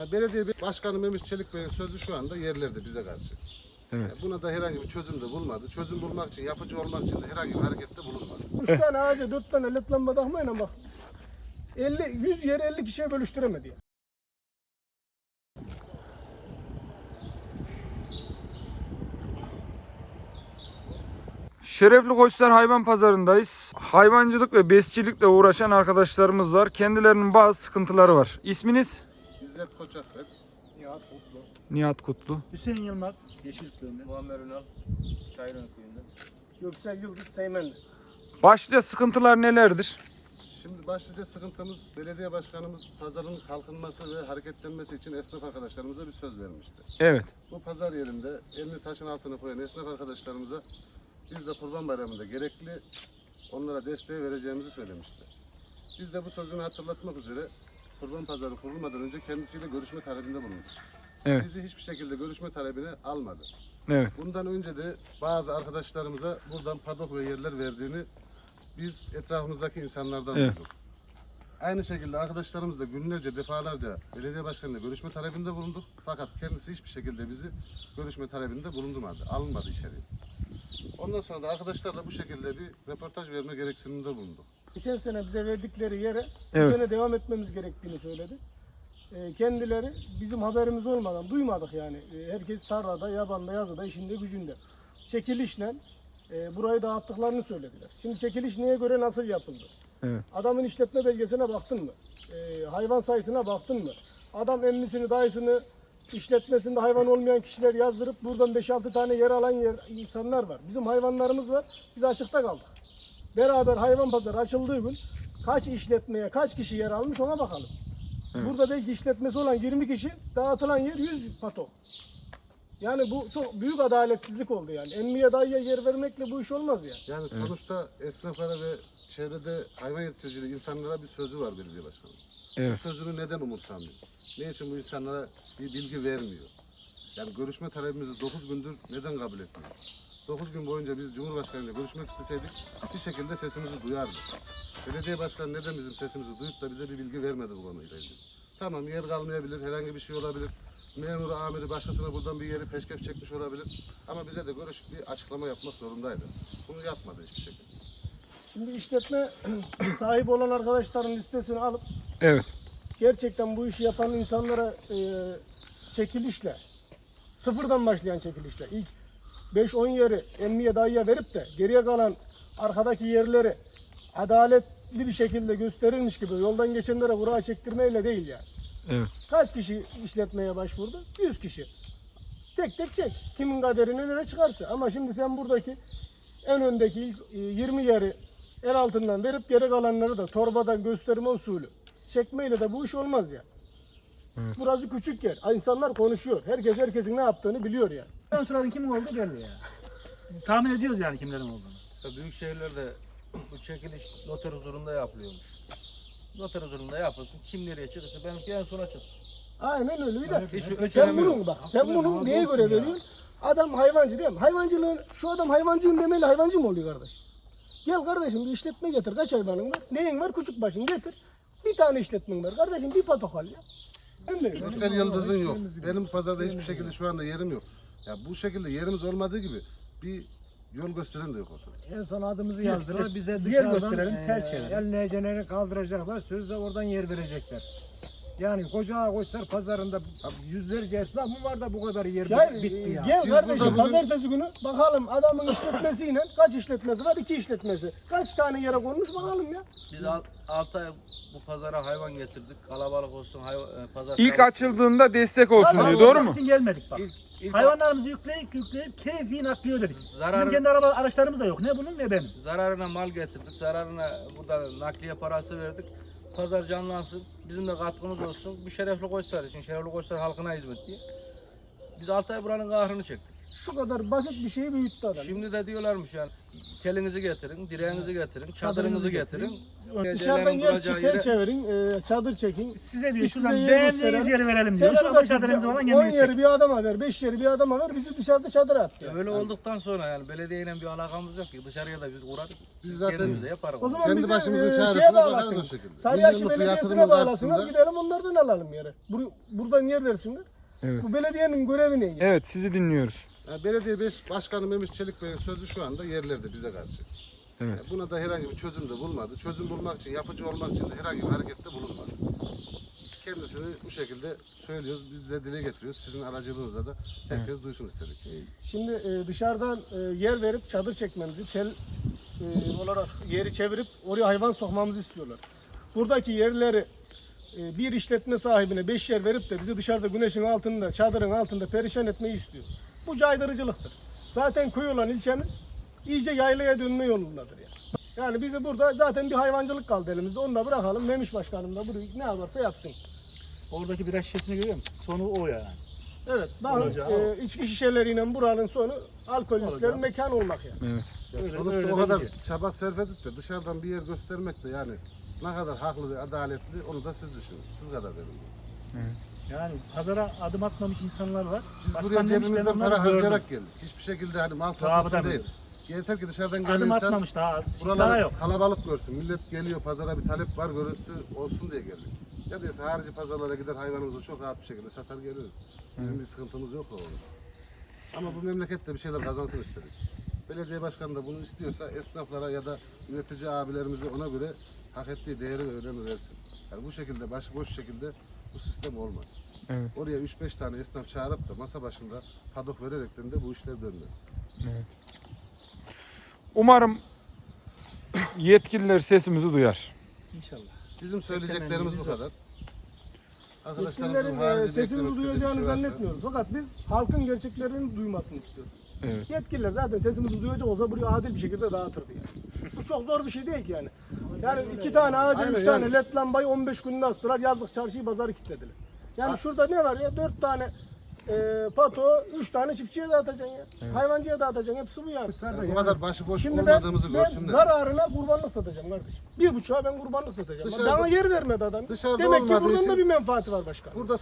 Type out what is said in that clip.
Belediye Başkanı Mehmet Çelik Bey'in sözü şu anda yerlerde bize karşı. Evet. Buna da herhangi bir çözüm de bulmadı. Çözüm bulmak için, yapıcı olmak için de herhangi bir harekette bulunmadı. Üç tane ağaca dört tane led lamba takmayın bak. 50, 100 yeri 50 kişiye bölüştüremedi ya. Şerefli Koçlar Hayvan Pazarındayız. Hayvancılık ve besicilikle uğraşan arkadaşlarımız var. Kendilerinin bazı sıkıntıları var. İsminiz? İzzet Koçakbet, Ya toplu. Nihat Kutlu. Hüseyin Yılmaz, Yeşil Köyü'nde. Muammer Ünal, Çayırın köyünde. Göksel Yıldız Seymenli. Başlıca sıkıntılar nelerdir? Şimdi başlıca sıkıntımız belediye başkanımız pazarın kalkınması ve hareketlenmesi için esnaf arkadaşlarımıza bir söz vermişti. Evet. Bu pazar yerinde elini taşın altına koyan esnaf arkadaşlarımıza biz de Kurban Bayramı'nda gerekli onlara desteği vereceğimizi söylemişti. Biz de bu sözünü hatırlatmak üzere Kurban Pazarı kurulmadan önce kendisiyle görüşme talebinde bulunduk. Evet. Bizi hiçbir şekilde görüşme talebine almadı. Evet. Bundan önce de bazı arkadaşlarımıza buradan padok ve yerler verdiğini biz etrafımızdaki insanlardan Evet. duyduk. Aynı şekilde arkadaşlarımız da günlerce defalarca belediye başkanıyla görüşme talebinde bulunduk. Fakat kendisi hiçbir şekilde bizi görüşme talebinde bulundurmadı. Alınmadı içeriye. Ondan sonra da arkadaşlarla bu şekilde bir röportaj verme gereksiniminde bulunduk. Geçen sene bize verdikleri yere Evet. bu sene devam etmemiz gerektiğini söyledi. Ee, kendileri bizim haberimiz olmadan duymadık yani. Ee, herkes tarlada, yabanda, yazıda, işinde, gücünde. Çekilişle e, burayı dağıttıklarını söylediler. Şimdi çekiliş neye göre nasıl yapıldı? Evet. Adamın işletme belgesine baktın mı? Ee, hayvan sayısına baktın mı? Adam emmisini, dayısını işletmesinde hayvan olmayan kişiler yazdırıp buradan 5-6 tane yer alan yer, insanlar var. Bizim hayvanlarımız var. Biz açıkta kaldık. Beraber hayvan pazarı açıldığı gün kaç işletmeye kaç kişi yer almış ona bakalım. Burada belki işletmesi olan 20 kişi dağıtılan yer 100 patok. Yani bu çok büyük adaletsizlik oldu yani. Emmiye dayıya yer vermekle bu iş olmaz ya. Yani sonuçta esnaflara ve çevrede hayvan yetiştiricili insanlara bir sözü var belediye başkanı. Bu Evet. sözünü neden umursamıyor? Ne için bu insanlara bir bilgi vermiyor? Yani görüşme talebimizi 9 gündür neden kabul etmiyor? 9 gün boyunca biz Cumhurbaşkanıyla görüşmek isteseydik bir şekilde sesimizi duyardı. Belediye başkanı neden bizim sesimizi duyup da bize bir bilgi vermedi bu konuyla ilgili? Tamam yer kalmayabilir, herhangi bir şey olabilir. Memuru, amiri başkasına buradan bir yeri peşkef çekmiş olabilir. Ama bize de görüş bir açıklama yapmak zorundaydı. Bunu yapmadı hiçbir şekilde. Şimdi işletme sahibi olan arkadaşların listesini alıp Evet. gerçekten bu işi yapan insanlara e, çekilişle, sıfırdan başlayan çekilişle ilk 5-10 yeri emmiye dayıya verip de geriye kalan arkadaki yerleri adaletli bir şekilde gösterilmiş gibi yoldan geçenlere kura çektirmeyle değil yani. Evet. Kaç kişi işletmeye başvurdu? 100 kişi. Tek tek çek. Kimin kaderine göre çıkarsa. Ama şimdi sen buradaki en öndeki ilk e, 20 yeri el altından verip geri kalanları da torbadan gösterme usulü. Çekmeyle de bu iş olmaz ya. Burası küçük yer. İnsanlar konuşuyor. Herkes herkesin ne yaptığını biliyor yani. En sonradan kimin olduğu belli ya. Biz tahmin ediyoruz yani kimlerin olduğunu. Ya büyük şehirlerde bu çekiliş noter huzurunda yapılıyormuş. Noter huzurunda yapılsın. Kim nereye çıkırsa benimki en sona çıksın. Aynen öyle. Bir de Hiç sen ölçülemiyor. bunun bak sen bunun neye göre veriyorsun? Adam hayvancı değil mi? Hayvancılığın şu adam hayvancıyım demeli hayvancı mı oluyor kardeş? Gel kardeşim bir işletme getir. Kaç hayvanın var? Neyin var? Küçük başın getir. Bir tane işletmen var. Kardeşim bir patok al ya. Yüksel Yıldız'ın yok. Benim pazarda hiçbir şekilde şu anda yerim yok. Ya bu şekilde yerimiz olmadığı gibi bir yol gösteren de yok ortada. En son adımızı yazdılar. Bize yer dışarıdan gösterelim, eee, ter çevirelim. el neceleri kaldıracaklar. Sözde oradan yer verecekler. Yani koca koçlar pazarında yüzlerce esnaf mı var da bu kadar yer Gel, bitti ya. gel Biz kardeşim bugün- pazartesi günü bakalım adamın işletmesiyle kaç işletmesi var? İki işletmesi. Kaç tane yere konmuş bakalım ya. Biz 6 ay bu pazara hayvan getirdik. Kalabalık olsun, hayvan, e, pazar İlk açıldığında destek olsun Tabii, diyor. Doğru mu? için gelmedik bak. İlk, ilk Hayvanlarımızı yükleyip yükleyip keyfi nakliye ödedik. Zararı- Bizim kendi araba araçlarımız da yok. Ne bunun ne benim. zararına mal getirdik. Zararına burada nakliye parası verdik. Pazar canlansın. Bizim de katkımız olsun. Bu şerefli koçlar için, şerefli koçlar halkına hizmet diye. Biz 6 ay buranın kahrını çektik. Şu kadar basit bir şeyi büyüttü adam. Şimdi de diyorlarmış yani telinizi getirin, direğinizi getirin, çadırınızı getirin. Dışarıdan yer, yere- çevirin, e, çadır çekin. Size diyor Biz şuradan size yer beğendiğiniz gösterelim. yeri verelim diyor. Şurada şuradaki çadırınızı falan 10 kendiniz yeri çekin. bir adama ver, 5 yeri bir adama ver, bizi dışarıda çadıra at. Ya Öyle olduktan sonra yani belediyeyle bir alakamız yok ki dışarıya da biz kurarız. Biz zaten kendimize yaparız. O zaman Kendi bizi başımızın e, çaresine şeye bakarız bağlasın. şekilde. Sarıyaşı Milyonluk bir Belediyesi'ne bağlasınlar, karşısında- gidelim onlardan alalım yere. Bur buradan yer versinler. Evet. Bu belediyenin görevi ne? Evet sizi dinliyoruz. Yani belediye beş, başkanı Memiş Çelik Bey'in sözü şu anda yerlerde bize karşı. Evet. Yani buna da herhangi bir çözüm de bulmadı. Çözüm bulmak için, yapıcı olmak için de herhangi bir harekette bulunmadı. Kendisini bu şekilde söylüyoruz, biz de dile getiriyoruz. Sizin aracılığınızla da herkes duysun istedik. Şimdi e, dışarıdan e, yer verip çadır çekmemizi, tel e, olarak yeri çevirip oraya hayvan sokmamızı istiyorlar. Buradaki yerleri bir işletme sahibine beş yer verip de bizi dışarıda güneşin altında, çadırın altında perişan etmeyi istiyor. Bu caydırıcılıktır. Zaten köy olan ilçemiz iyice yaylaya dönme yolundadır yani. Yani bizi burada zaten bir hayvancılık kaldı elimizde. Onu da bırakalım. Memiş Başkanım da burayı ne yaparsa yapsın. Oradaki bira şişesini görüyor musun? Sonu o yani. Evet, daha Olacağı e, içki şişeleriyle buranın sonu alkollüklerin Olacağı. mekan olmak yani. Evet. Ya Öyle- sonuçta öyle o de kadar gidiyor. çaba sarf edip de dışarıdan bir yer göstermek de yani ne kadar haklı ve adaletli onu da siz düşünün. Siz kadar dedim. Yani pazara adım atmamış insanlar var. Biz Başkan buraya demiş, ben cebimizden onları para gördüm. harcayarak geldik. Hiçbir şekilde hani mal Sahabı satılsın da değil. Yeter ki dışarıdan gelen Adım insan atmamış daha. Daha buraları yok. kalabalık görsün. Millet geliyor pazara bir talep var görüntüsü olsun diye geldik. Ya değilse harici pazarlara gider hayvanımızı çok rahat bir şekilde satar geliriz. Bizim bir sıkıntımız yok o konuda. Ama bu memlekette bir şeyler kazansın istedik. Belediye başkanı da bunu istiyorsa esnaflara ya da üretici abilerimize ona göre hak ettiği değeri ve önemi versin. Yani bu şekilde başıboş şekilde bu sistem olmaz. Evet. Oraya 3-5 tane esnaf çağırıp da masa başında padok vererekten de bu işler dönmez. Umarım yetkililer sesimizi duyar. İnşallah. Bizim söyleyeceklerimiz bu kadar. Yetkililerin e, istediği duyacağını zannetmiyoruz. Fakat biz halkın gerçeklerini duymasını istiyoruz. Evet. Yetkililer zaten sesimizi duyacak olsa burayı adil bir şekilde dağıtırdı yani. Bu çok zor bir şey değil ki yani. Yani iki tane ağaca Aynen üç yani. tane led lambayı 15 günde astılar. Yazlık çarşıyı pazarı kilitlediler. Yani şurada ne var ya? Dört tane e, pato, üç tane çiftçiye dağıtacaksın ya. Hayvancıya dağıtacaksın. Hepsi bu yani. Yani bu kadar başıboş Şimdi ben, olmadığımızı ben görsünler. zararına kurbanlık satacağım kardeşim. Bir buçuğa ben kurbanlık satacağım. Dışarıda- Bana yer vermedi adam. Demek ki buradan için- da bir menfaati var başkan. Burada